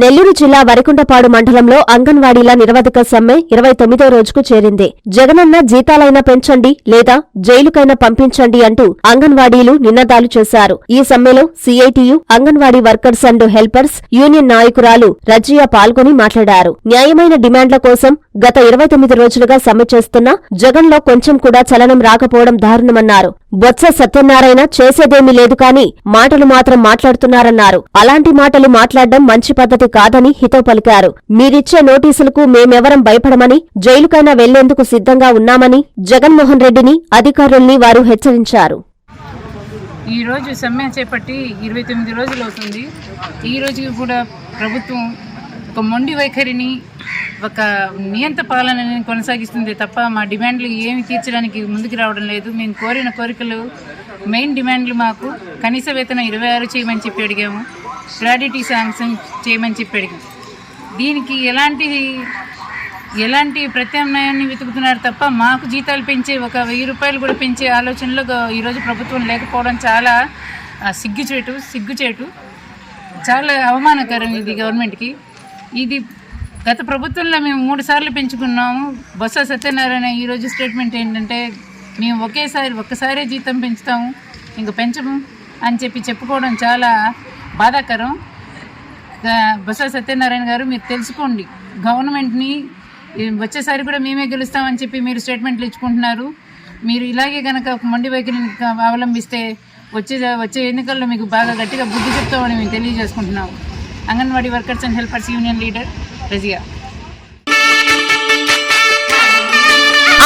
నెల్లూరు జిల్లా వరికుంటపాడు మండలంలో అంగన్వాడీల నిరవధిక సమ్మె ఇరవై తొమ్మిదో రోజుకు చేరింది. జగనన్న జీతాలైనా పెంచండి లేదా జైలుకైనా పంపించండి అంటూ అంగన్వాడీలు నినాదాలు చేశారు. ఈ సమ్మెలో CITU Anganwadi workers and helpers union నాయకురాలు రజియా పాల్గొని మాట్లాడారు. న్యాయమైన డిమాండ్ల కోసం గత ఇరవై తొమ్మిది రోజులుగా సమ్మె చేస్తున్నా జగన్లో కొంచెం కూడా చలనం రాకపోవడం దారుణమన్నారు. బొత్స సత్యనారాయణ చేసేదేమీ లేదు కానీ మాటలు మాత్రం మాట్లాడుతున్నారన్నారు. అలాంటి మాటలు మాట్లాడడం మంచి పద్ధతి కాదని హితో పలికారు. మీరిచ్చే నోటీసులకు మేమెవరం భయపడమని జైలుకైనా వెళ్ళేందుకు సిద్ధంగా ఉన్నామని జగన్మోహన్ రెడ్డిని అధికారుల్ని వారు హెచ్చరించారు. ఈరోజు సమ్మె చేపట్టి ఇరవై తొమ్మిది రోజులు అవుతుంది. ఈ కూడా ప్రభుత్వం ఒక మొండి వైఖరిని ఒక నియంత పాలనని కొనసాగిస్తుంది తప్ప మా డిమాండ్లు ఏమి తీర్చడానికి ముందుకు రావడం లేదు. మేము కోరిన కోరికలు మెయిన్ డిమాండ్లు మాకు. కనీస వేతనం ఇరవై ఆరు చేయమని చెప్పి అడిగాము. గ్రాడ్యుటీ శాంక్షన్ చేయమని చెప్పి అడిగాము దీనికి ఎలాంటి ఎలాంటి ప్రత్యామ్నాయాన్ని వెతుకుతున్నారు తప్ప మాకు జీతాలు పెంచే ఒక వెయ్యి రూపాయలు కూడా పెంచే ఆలోచనలో ఈరోజు ప్రభుత్వం లేకపోవడం చాలా సిగ్గుచేటు సిగ్గుచేటు. చాలా అవమానకరం ఇది గవర్నమెంట్కి. ఇది గత ప్రభుత్వంలో మేము మూడు సార్లు పెంచుకున్నాము. బొత్స సత్యనారాయణ ఈరోజు స్టేట్మెంట్ ఏంటంటే మేము ఒకేసారి ఒక్కసారే జీతం పెంచుతాము. ఇంక పెంచము అని చెప్పి చెప్పుకోవడం చాలా బాధాకరం. బొత్స సత్యనారాయణ గారు మీరు తెలుసుకోండి. గవర్నమెంట్ని వచ్చేసారి కూడా మేమే గెలుస్తామని చెప్పి మీరు స్టేట్మెంట్లు ఇచ్చుకుంటున్నారు. మీరు ఇలాగే కనుక మొండి వైఖరిని అవలంబిస్తే వచ్చే వచ్చే ఎన్నికల్లో మీకు బాగా గట్టిగా బుద్ధి చెప్తామని మేము తెలియజేసుకుంటున్నాము. Anganwadi workers and helpers union leader Razia